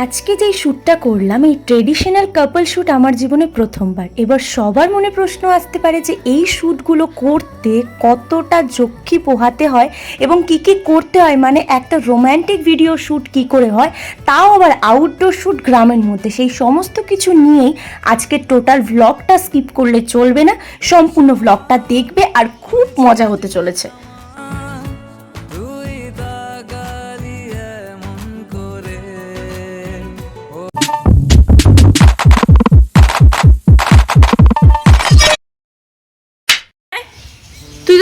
আজকে যেই শ্যুটটা করলাম, এই ট্রেডিশনাল কাপল শ্যুট আমার জীবনে প্রথমবার। এবার সবার মনে প্রশ্ন আসতে পারে যে এই শ্যুটগুলো করতে কতটা যক্ষি পোহাতে হয় এবং কি কি করতে হয়? মানে একটা রোম্যান্টিক ভিডিও শ্যুট কি করে হয়? তাও আবার আউটডোর শ্যুট গ্রামের মধ্যে। সেই সমস্ত কিছু নিয়েই আজকে টোটাল ভ্লগটা স্কিপ করলে চলবে না। সম্পূর্ণ ভ্লগটা দেখবে আর খুব মজা হতে চলেছে।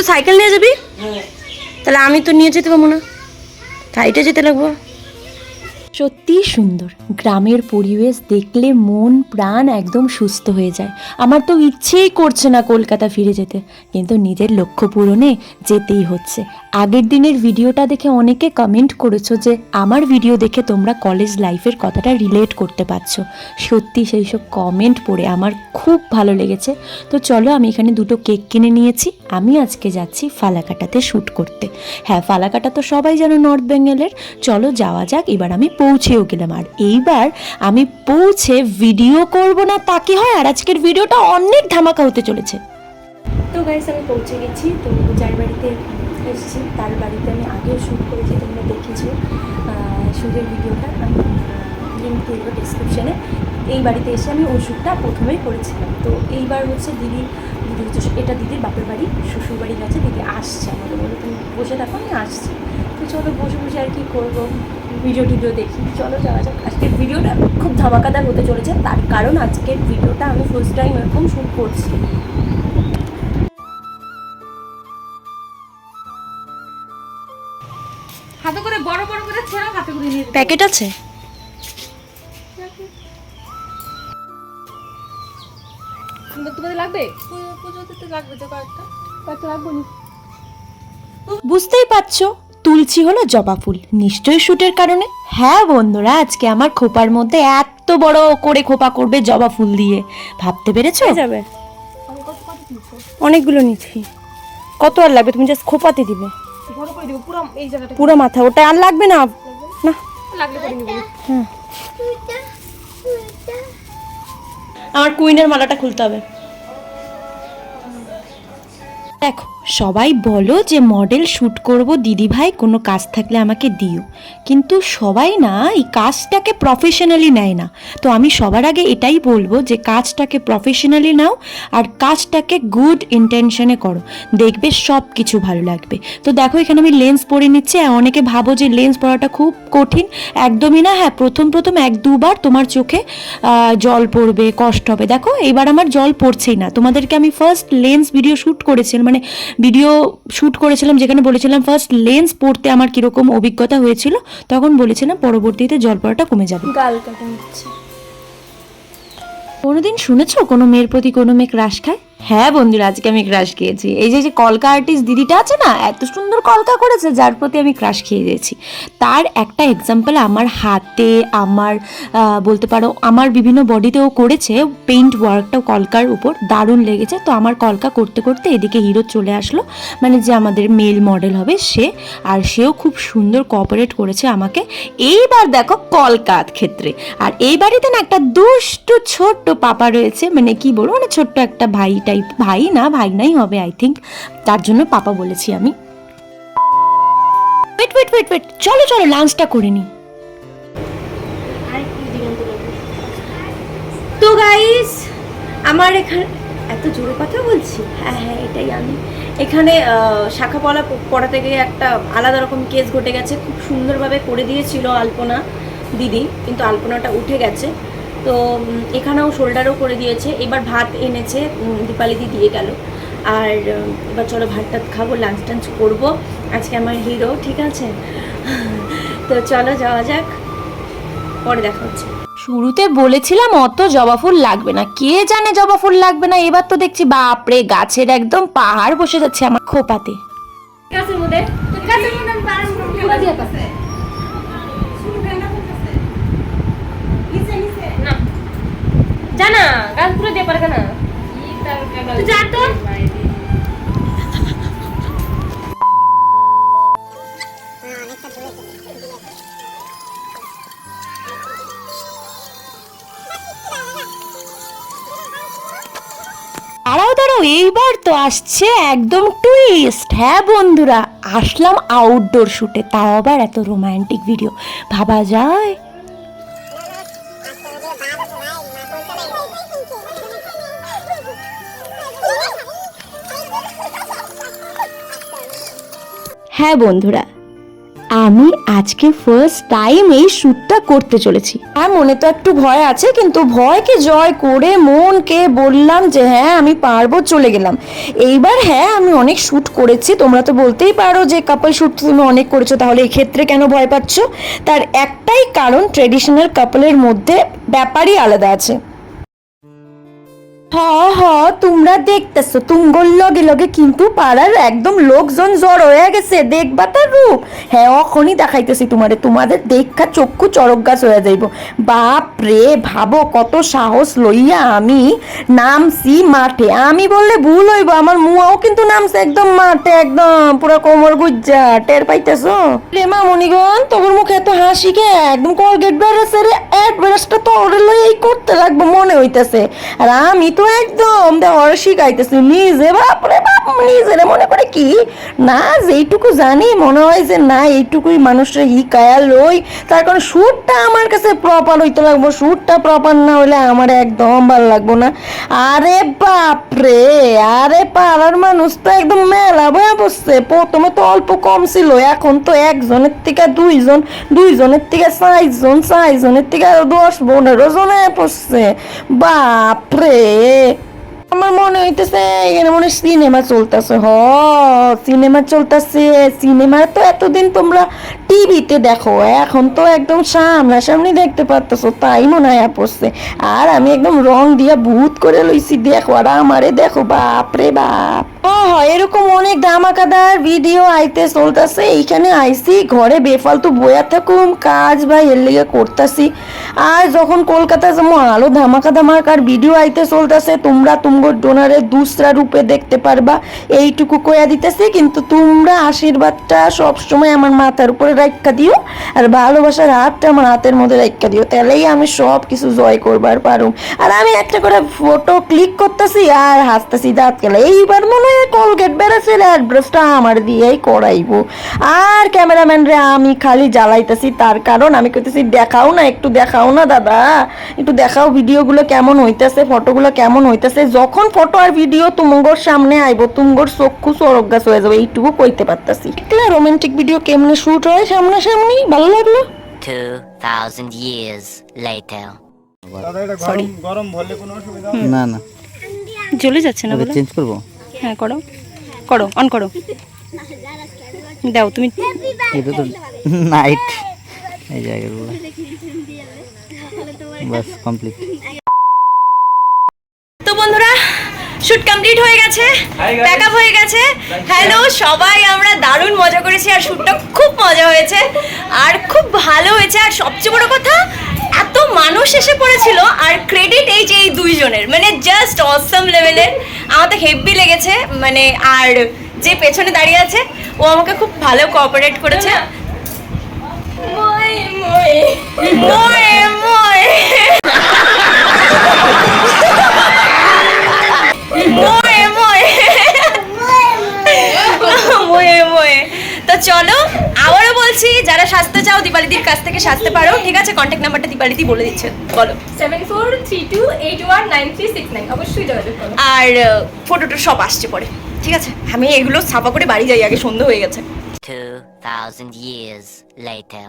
তুই তো সাইকেল নিয়ে যাবি? তাহলে আমি তো নিয়ে যেতে পারব না। হাইটে যেতে লাগবো। সত্যিই সুন্দর। গ্রামের পরিবেশ দেখলে মন, প্রাণ একদম সুস্থ হয়ে যায়। আমার তো ইচ্ছেই করছে না কলকাতা ফিরে যেতে, কিন্তু নিজের লক্ষ্য পূরণে যেতেই হচ্ছে। আগের দিনের ভিডিওটা দেখে অনেকে কমেন্ট করেছ যে, আমার ভিডিও দেখে তোমরা কলেজ লাইফের কথাটা রিলেট করতে পারছ। সত্যি সেই সব কমেন্ট পড়ে আমার খুব ভালো লেগেছে। তো চলো আমি এখানে দুটো কেক কিনে নিয়েছি। আমি আজকে যাচ্ছি ফালাকাটাতে শ্যুট করতে। হ্যাঁ ফালাকাটা তো সবাই জানো নর্থ বেঙ্গলের চলো যাওয়া যাক, এবার আমি পৌঁছেও গেলাম আর এইবার আমি পৌঁছে ভিডিও করব না, তা কি হয়? আর আজকের ভিডিওটা অনেক ধামাকা হতে চলেছে। তো গাইস আমি পৌঁছে গেছি। তো যার বাড়িতে এসেছি, তার বাড়িতে আমি আগেও শ্যুট করেছি, তোমরা দেখেছ। শ্যুটের ভিডিওটা আমি লিঙ্ক দিয়ে দেবো ডিসক্রিপশানে এই বাড়িতে এসে আমি শ্যুটটা প্রথমেই করেছিলাম। তো এইবার হচ্ছে দিদি দিদি হচ্ছে এটা দিদির বাপের বাড়ি, শ্বশুর বাড়ি গেছে দিদি আসছে আমাকে বলে তুমি বসে থাকো, আমি আসছি। তো চলো বসে বসে আর কি করব? ভিডিও টিডিও দেখি। চলো যাওয়া যাক আজকের ভিডিওটা খুব ধামাকাদার হতে চলেছে। তার কারণ আজকের ভিডিওটা আমি ফার্স্ট টাইম এরকম শ্যুট করছি। হাতে করে বড় বড় করে ছোড়া হাতে করে নিয়ে প্যাকেট আছে? তোমাদের লাগবে? পুজোতে তো লাগবে তো কয়েকটা। কয়েকটা লাগবে বুঝতেই পারছ? তুলছি হলো জবা ফুল। নিশ্চয়ই শুটের কারণে? হ্যাঁ বন্ধুরা আজকে আমার খোপার মধ্যে এত বড় করে খোপা করবে জবা ফুল দিয়ে। ভাবতে পেরেছ? যাবে। অনেকগুলো নিচ্ছি। কত আর লাগবে? তুমি জাস্ট খোপাতে দিবে। পুরো এই জায়গাটা পুরো মাথা ওটা আর লাগবে না? না। নিব আমার কুইনের মালাটা খুলতে হবে। দেখো সবাই বলো যে মডেল শ্যুট করব দিদি ভাই কোনো কাজ থাকলে আমাকে দিও। কিন্তু সবাই না, এই কাজটাকে প্রফেশনালি নেয় না। তো আমি সবার আগে এটাই বলব যে কাজটাকে প্রফেশনালি নাও আর কাজটাকে গুড ইন্টেনশনে করো। দেখবে সব কিছু ভালো লাগবে। তো দেখো, এখানে আমি লেন্স পরে নিচ্ছি। অনেকে ভাবো যে লেন্স পরাটা খুব কঠিন। একদমই না হ্যাঁ প্রথম প্রথম এক দুবার তোমার চোখে জল পড়বে, কষ্ট হবে। দেখো, এবার আমার জল পড়ছেই না। তোমাদেরকে আমি ফার্স্ট লেন্স ভিডিও শ্যুট করেছিলাম মানে ভিডিও শ্যুট করেছিলাম যেখানে বলেছিলাম ফার্স্ট লেন্স পড়তে আমার কীরকম অভিজ্ঞতা হয়েছিল তখন বলেছিলাম পরবর্তীতে জল পড়াটা কমে যাবে। গাল কাটা নিচ্ছে। কোনোদিন শুনেছো কোনো মেয়ের প্রতি কোনো মেয়ে ক্রাশ খায়? হ্যাঁ বন্ধুরা, আজকে আমি ক্রাশ খেয়েছি। এই যে যে কলকা আর্টিস্ট দিদিটা আছে না, এত সুন্দর কলকা করেছে, যার প্রতি আমি ক্রাশ খেয়ে দিয়েছি তার একটা এক্সাম্পল আমার হাতে, আমার বলতে পারো, আমার বিভিন্ন বডিতেও করেছে পেইন্ট ওয়ার্কটাও কলকার উপর, দারুণ লেগেছে। তো আমার কলকা করতে করতে এদিকে হিরো চলে আসলো মানে যে আমাদের মেল মডেল হবে সে, আর সেও খুব সুন্দর কোঅপারেট করেছে আমাকে। এইবার দেখো কলকাত ক্ষেত্রে, আর এই বাড়িতে না একটা দুষ্টু ছোট্ট পাপা রয়েছে মানে কি বলব মানে ছোট্ট একটা ভাই টাইপ ভাই না, ভাই নাই হবে আই থিঙ্ক তার জন্য পাপা বলেছি আমি। ওয়েট ওয়েট ওয়েট ওয়েট চলো চলো লাঞ্চটা করে নিই তো গাইস আমার এখানে এত জোরে কথা বলছি? হ্যাঁ হ্যাঁ এটাই আমি। এখানে শাখা পলা পড়াতে গিয়ে একটা আলাদা রকম কেস ঘটে গেছে। খুব সুন্দরভাবে করে দিয়েছিল আলপনা দিদি, কিন্তু আলপনাটা উঠে গেছে। তো এখানেও শোল্ডারও করে দিয়েছে। এবার ভাত এনেছে দীপালিদি দিয়ে গেল। আর এবার চলো ভাত টাত খাব লাঞ্চ টাঞ্চ করব। আজকে আমার হিরো ঠিক আছে? তো চলো যাওয়া যাক পরে দেখা হচ্ছে। শুরুতে বলেছিলাম অত জবা ফুল লাগবে না। কে জানে জবা ফুল লাগবে না? এবার তো দেখছি বাপরে গাছের একদম পাহাড় বসে যাচ্ছে আমার খোপাতে। গাছের মধ্যে গাছের মধ্যে আমি করে দিয়ে পারবে না। যা তো। এইবার তো আসছে একদম টুইস্ট হ্যাঁ বন্ধুরা, আসলাম আউটডোর শুটে তাও আবার এত রোমান্টিক ভিডিও ভাবা যায়? হ্যাঁ বন্ধুরা, আমি আজকে ফার্স্ট টাইম এই শ্যুটটা করতে চলেছি। হ্যাঁ মনে তো একটু ভয় আছে, কিন্তু ভয়কে জয় করে মনকে বললাম যে হ্যাঁ আমি পারব, চলে গেলাম। এইবার হ্যাঁ আমি অনেক শ্যুট করেছি, তোমরা তো বলতেই পারো যে কাপল শ্যুট তুমি অনেক করেছ, তাহলে এই ক্ষেত্রে কেন ভয় পাচ্ছ? তার একটাই কারণ ট্রেডিশনাল কাপলের মধ্যে ব্যাপারই আলাদা আছে। হ হ তোমরা দেখতেছো। তুমগোর লগে লগে কিন্তু পাড়ার একদম লোকজন জড় হয়ে গেছে। দেখবা তার রূপ। হ্যাঁ অখনই দেখাইতেছি তোমারে। তোমাদের দেখা চক্ষু চরক গাছ হয়ে যাইব। বাপ রে, ভাবো, কত সাহস লইয়া আমি নামছি মাঠে। আমি বললে ভুল হইব। আমার মুয়াও কিন্তু নামছে একদম মাঠে, একদম পুরো কোমর গুজ্জা। টের পাইতেছো? রে মা মনিগণ তোমার মুখে এত হাসি কে? একদম কলগেট বেড়েছে রে এক বেড়াসটা তো ওরে লই এই করতে লাগবে, মনে হইতেছে। আর আমি তো একদম ওরা শিখাইতেছি নিজে, বাপরে বাপ, নিজেরে মনে করে কি? না, যেইটুকু জানি, মনে হয় যে না, এইটুকুই মানুষের হিকায়া লই, তার কারণ সুরটা আমার কাছে প্রপার হইতে লাগবো। সুরটা প্রপার না হলে আমার একদম ভালো লাগবো না। আরে বাপ রে আরে পাড়ার মানুষ তো একদম মেলা বয়া বসছে। প্রথমে তো অল্প কম ছিল, এখন তো একজনের থেকে দুইজন, দুইজনের থেকে চারজন, চারজনের থেকে দশ, পনেরো জনে পড়ছে বাপ আমার মনে হইতেছে এখানে মনে সিনেমা চলতেছে। হ, সিনেমা চলতেছে। সিনেমা তো এতদিন তোমরা টিভিতে দেখো, এখন তো একদম সামনা সামনি দেখতে পারতেছো, তাই মনে হয় পড়ছে। আর আমি একদম রং দিয়া ভূত করে লইছি, দেখো আর আমারে দেখো, বাপরে বাপ। এরকম অনেক ধামাকাদার ভিডিও আইতে চলতেছে। এইখানে আইসি ঘরে বেফালতু বয়া থাকুম, কাজ ভাই এর লিগে করতেছি। আর যখন কলকাতা যেমন আলো ভিডিও আইতে চলতেছে। তোমরা দুসরা রূপে দেখতে পারবা। এইটুকু কয়া দিতেছি, কিন্তু তোমরা আশীর্বাদটা সবসময় আমার মাথার উপরে রাখা দিও। আর ভালোবাসার হাতটা আমার হাতের মধ্যে রাখা দিও। তাহলেই আমি সব কিছু জয় করবার পারুম। আর আমি একটা করে ফটো ক্লিক করতেছি আর হাসতেছি দাঁত গেলে। এইবার মনে হয় কলগেট বেড়েছে অ্যাড্রেসটা আমার দিয়েই করাইবো। আর ক্যামেরাম্যান রে আমি খালি জ্বালাইতেছি তার কারণ আমি কইতেছি দেখাও না একটু দেখাও না দাদা। একটু দেখাও ভিডিওগুলো কেমন হইতেছে ফটোগুলো কেমন হইতেছে। যখন ফটো আর ভিডিও তুমগোর সামনে আইবো তুমগোর চক্ষু গাছ হয়ে যাবে এইটুকু কইতে পারতাছি। দেখলে রোমান্টিক ভিডিও কেমনে শুট হয় সামনাসামনি ভালো লাগল? 2,000 years later. গরম কোনো অসুবিধা না। না জ্বলে যাচ্ছে না বলো? চেঞ্জ করব? হ্যাঁ করো। করো অন করো। দাও তুমি এটা তো নাইট এই জায়গাগুলো। বাস কমপ্লিট তো বন্ধুরা শুট কমপ্লিট হয়ে গেছে প্যাক আপ হয়ে গেছে। হ্যালো সবাই আমরা দারুণ মজা করেছি আর শুটটা খুব মজা হয়েছে। আর খুব ভালো হয়েছে। আর সবচেয়ে বড় কথা এত মানুষ এসে পড়েছিল আর ক্রেডিট এই যে এই দুইজনের মানে জাস্ট অসম লেভেলের আমার তো হেভি লেগেছে মানে আর যে পেছনে দাঁড়িয়ে আছে ও আমাকে খুব ভালো কোঅপারেট করেছে। তো চলো বলছি যারা সাজতে চাও দীপালিদির কাছ থেকে সাজতে পারো ঠিক আছে? কন্ট্যাক্ট নাম্বারটা দীপালিদি বলে দিচ্ছে। বলো। Seven four three two eight one nine three six nine অবশ্যই যোগাযোগ করো। আর ফটোটা সব আসছে পরে ঠিক আছে? আমি এগুলো ছাপা করে বাড়ি যাই আগে সন্ধ্যা হয়ে গেছে। 2,000 years later.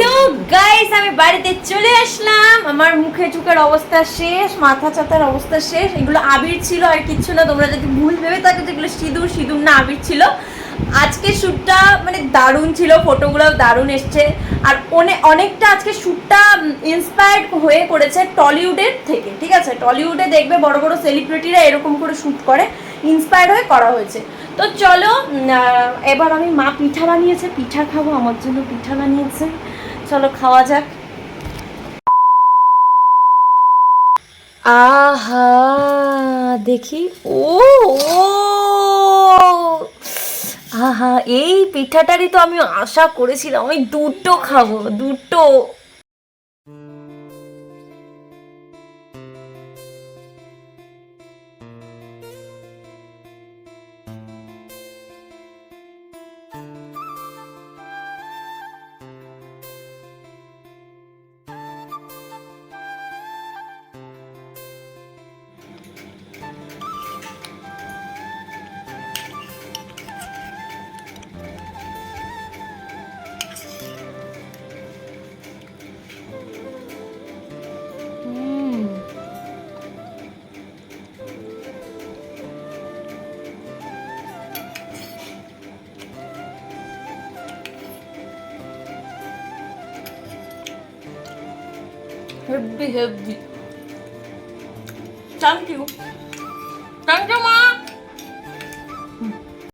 সো গাইস আমি বাড়িতে চলে আসলাম। আমার মুখে চুকের অবস্থা শেষ মাথা চাতার অবস্থা শেষ। এগুলো আবির ছিল আর কিচ্ছু না। তোমরা যদি ভুল ভেবে থাকো যেগুলো সিঁদুর সিঁদুর না আবির ছিল। আজকে শ্যুটটা মানে দারুণ ছিল ফটোগুলো দারুণ এসছে। আর অনেক অনেকটা আজকে শ্যুটটা ইন্সপায়ার্ড হয়ে করেছে টলিউডের থেকে, ঠিক আছে? টলিউডে দেখবে বড় বড় সেলিব্রিটিরা এরকম করে শ্যুট করে ইন্সপায়ার্ড হয়ে করা হয়েছে। তো চলো এবার আমি মা পিঠা বানিয়েছে, পিঠা খাব, আমার জন্য পিঠা বানিয়েছে। চলো খাওয়া যাক। আহা, দেখি, ও ও এই পিঠাটারই তো আমি আশা করেছিলাম আমি দুটো খাব দুটো heavy heavy thank you thank you মা